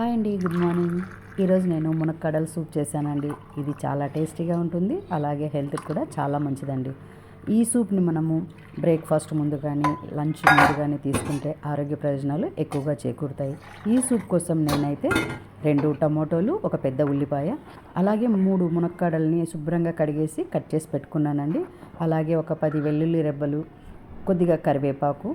Hi అండి good morning. ఈరోజు నేను మునక్కడల సూప్ చేశానండి. ఇది చాలా టేస్టీగా ఉంటుంది అలాగే హెల్త్కి కూడా చాలా మంచిదండి. ఈ సూప్ని మనము బ్రేక్ఫాస్ట్ ముందు కానీ లంచ్ ముందు కానీ తీసుకుంటే ఆరోగ్య ప్రయోజనాలు ఎక్కువగా చేకూరుతాయి. ఈ సూప్ కోసం నేనైతే రెండు టమోటోలు ఒక పెద్ద ఉల్లిపాయ అలాగే మూడు మునక్కాడల్ని శుభ్రంగా కడిగేసి కట్ చేసి పెట్టుకున్నానండి. అలాగే ఒక పది వెల్లుల్లి రెబ్బలు కొద్దిగా కరివేపాకు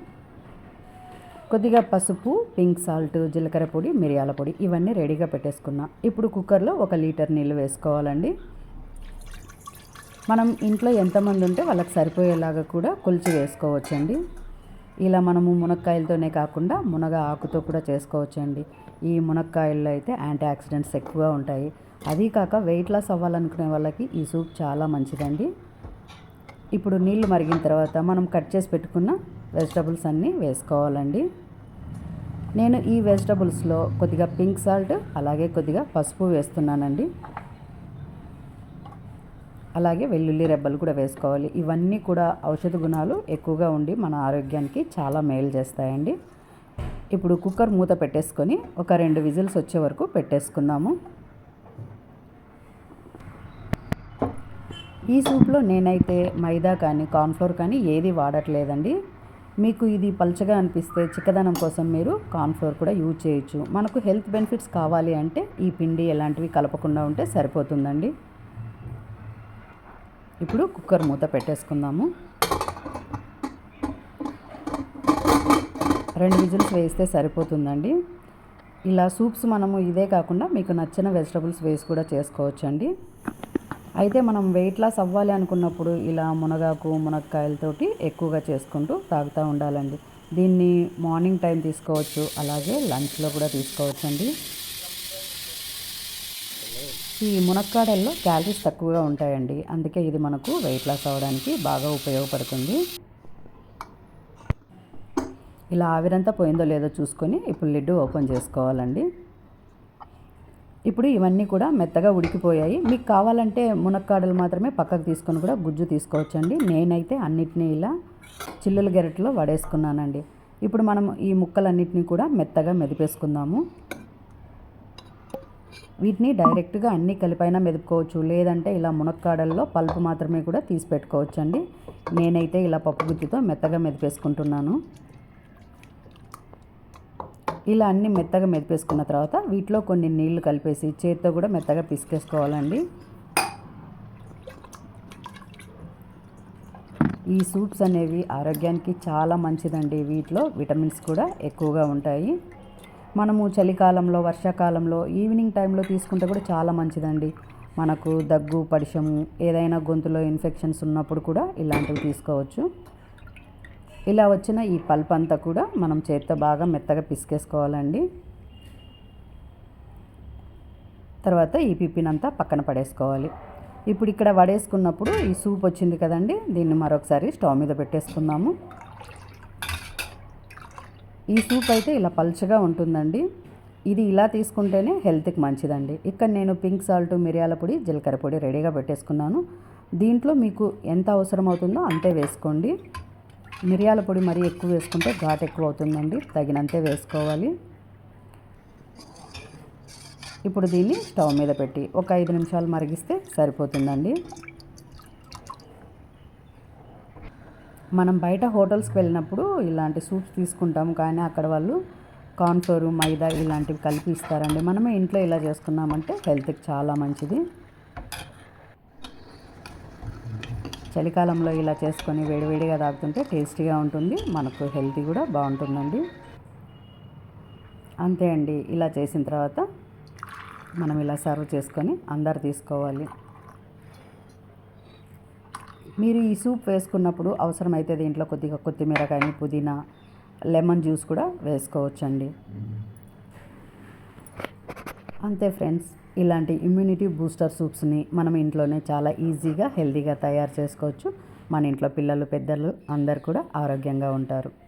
కొద్దిగా పసుపు పింక్ సాల్ట్ జీలకర్ర పొడి మిరియాల పొడి ఇవన్నీ రెడీగా పెట్టేసుకున్నా. ఇప్పుడు కుక్కర్లో ఒక లీటర్ నీళ్ళు వేసుకోవాలండి. మనం ఇంట్లో ఎంతమంది ఉంటే వాళ్ళకి సరిపోయేలాగా కూడా కొలిచి వేసుకోవచ్చండి. ఇలా మనము మునక్కాయలతోనే కాకుండా మునగ ఆకుతో కూడా చేసుకోవచ్చండి. ఈ మునక్కాయల్లో అయితే యాంటీ ఆక్సిడెంట్స్ ఎక్కువగా ఉంటాయి. అదీ కాక వెయిట్ లాస్ అవ్వాలనుకునే వాళ్ళకి ఈ సూప్ చాలా మంచిదండి. ఇప్పుడు నీళ్ళు మరిగిన తర్వాత మనం కట్ చేసి పెట్టుకున్న వెజిటబుల్స్ అన్నీ వేసుకోవాలండి. నేను ఈ వెజిటబుల్స్లో కొద్దిగా పింక్ సాల్ట్ అలాగే కొద్దిగా పసుపు వేస్తున్నానండి. అలాగే వెల్లుల్లి రెబ్బలు కూడా వేసుకోవాలి. ఇవన్నీ కూడా ఔషధ గుణాలు ఎక్కువగా ఉండి మన ఆరోగ్యానికి చాలా మేలు చేస్తాయండి. ఇప్పుడు కుక్కర్ మూత పెట్టేసుకొని ఒక రెండు విజిల్స్ వచ్చే వరకు పెట్టేసుకుందాము. ఈ సూప్లో నేనైతే మైదా కానీ కార్న్ఫ్లోర్ కానీ ఏది వాడట్లేదండి. మీకు ఇది పల్చగా అనిపిస్తే చిక్కదనం కోసం మీరు కార్న్ఫ్లోర్ కూడా యూజ్ చేయొచ్చు. మనకు హెల్త్ బెనిఫిట్స్ కావాలి అంటే ఈ పిండి ఎలాంటివి కలపకుండా ఉంటే సరిపోతుందండి. ఇప్పుడు కుక్కర్ మూత పెట్టేసుకుందాము. రెండు విజిల్స్ వేస్తే సరిపోతుందండి. ఇలా సూప్స్ మనము ఇదే కాకుండా మీకు నచ్చిన వెజిటబుల్స్ వేసి కూడా చేసుకోవచ్చండి. అయితే మనం వెయిట్ లాస్ అవ్వాలి అనుకున్నప్పుడు ఇలా మునగాకు మునక్కాయలతోటి ఎక్కువగా చేసుకుంటూ తాగుతూ ఉండాలండి. దీన్ని మార్నింగ్ టైం తీసుకోవచ్చు అలాగే లంచ్లో కూడా తీసుకోవచ్చండి. ఈ మునక్కాడల్లో క్యాలరీస్ తక్కువగా ఉంటాయండి. అందుకే ఇది మనకు వెయిట్ లాస్ అవ్వడానికి బాగా ఉపయోగపడుతుంది. ఇలా ఆవిరంతా పోయిందో లేదో చూసుకొని ఇప్పుడు లిడ్ ఓపెన్ చేసుకోవాలండి. ఇప్పుడు ఇవన్నీ కూడా మెత్తగా ఉడికిపోయాయి. మీకు కావాలంటే మునక్కాడలు మాత్రమే పక్కకు తీసుకొని కూడా గుజ్జు తీసుకోవచ్చండి. నేనైతే అన్నిటినీ ఇలా చిల్లుల గెరట్లో వడేసుకున్నానండి. ఇప్పుడు మనం ఈ ముక్కలన్నిటినీ కూడా మెత్తగా మెదిపేసుకుందాము. వీటిని డైరెక్ట్గా అన్ని కలిపైనా మెదుపుకోవచ్చు. లేదంటే ఇలా మునక్కాడల్లో పల్పు మాత్రమే కూడా తీసి పెట్టుకోవచ్చు అండి నేనైతే ఇలా పప్పు గుత్తితో మెత్తగా మెదిపేసుకుంటున్నాను. ఇలా అన్ని మెత్తగా మెదిపేసుకున్న తర్వాత వీటిలో కొన్ని నీళ్ళు కలిపేసి చేతితో కూడా మెత్తగా పిసికేసుకోవాలండి. ఈ సూప్స్ అనేవి ఆరోగ్యానికి చాలా మంచిదండి వీటిలో. విటమిన్స్ కూడా ఎక్కువగా ఉంటాయి. మనము చలికాలంలో వర్షాకాలంలో ఈవినింగ్ టైంలో తీసుకుంటే కూడా చాలా మంచిదండి. మనకు దగ్గు పడిషము ఏదైనా గొంతులో ఇన్ఫెక్షన్స్ ఉన్నప్పుడు కూడా ఇలాంటివి తీసుకోవచ్చు. ఇలా వచ్చిన ఈ పల్ప్ అంతా కూడా మనం చేత్తో బాగా మెత్తగా పిసికేసుకోవాలండి. తర్వాత ఈ పిప్పినంతా పక్కన పడేసుకోవాలి. ఇప్పుడు ఇక్కడ వడేసుకున్నప్పుడు ఈ సూప్ వచ్చింది కదండి దీన్ని మరొకసారి స్టవ్ మీద పెట్టేసుకుందాము. ఈ సూప్ అయితే ఇలా పల్చగా ఉంటుందండి. ఇది ఇలా తీసుకుంటేనే హెల్త్కి మంచిదండి. ఇక్కడ నేను పింక్ సాల్ట్ మిరియాల పొడి జీలకర్ర పొడి రెడీగా పెట్టేసుకున్నాను. దీంట్లో మీకు ఎంత అవసరం అవుతుందో అంతే వేసుకోండి. మిరియాల పొడి మరీ ఎక్కువ వేసుకుంటే ఘాట్ ఎక్కువ అవుతుందండి తగినంతే వేసుకోవాలి. ఇప్పుడు దీన్ని స్టవ్ మీద పెట్టి ఒక ఐదు నిమిషాలు మరిగిస్తే సరిపోతుందండి. మనం బయట హోటల్స్కి వెళ్ళినప్పుడు ఇలాంటి సూప్స్ తీసుకుంటాము కానీ అక్కడ వాళ్ళు కార్న్ఫ్లోర్ మైదా ఇలాంటివి కలిపి ఇస్తారండి. మనమే ఇంట్లో ఇలా చేసుకున్నామంటే హెల్త్కి చాలా మంచిది. చలికాలంలో ఇలా చేసుకొని వేడివేడిగా తాగుతుంటే టేస్టీగా ఉంటుంది మనకు హెల్తీ కూడా బాగుంటుందండి. అంతే అండి ఇలా చేసిన తర్వాత మనం ఇలా సర్వ్ చేసుకొని అందరు తీసుకోవాలి. మీరు ఈ సూప్ వేసుకున్నప్పుడు అవసరమైతే దీంట్లో కొద్దిగా కొత్తిమీర కానీ పుదీనా లెమన్ జ్యూస్ కూడా వేసుకోవచ్చండి. అంతే ఫ్రెండ్స్. ఇలాంటి ఇమ్యూనిటీ బూస్టర్ సూప్స్ని మనం ఇంట్లోనే చాలా ఈజీగా హెల్దీగా తయారు చేసుకోవచ్చు. మన ఇంట్లో పిల్లలు పెద్దలు అందరు కూడా ఆరోగ్యంగా ఉంటారు.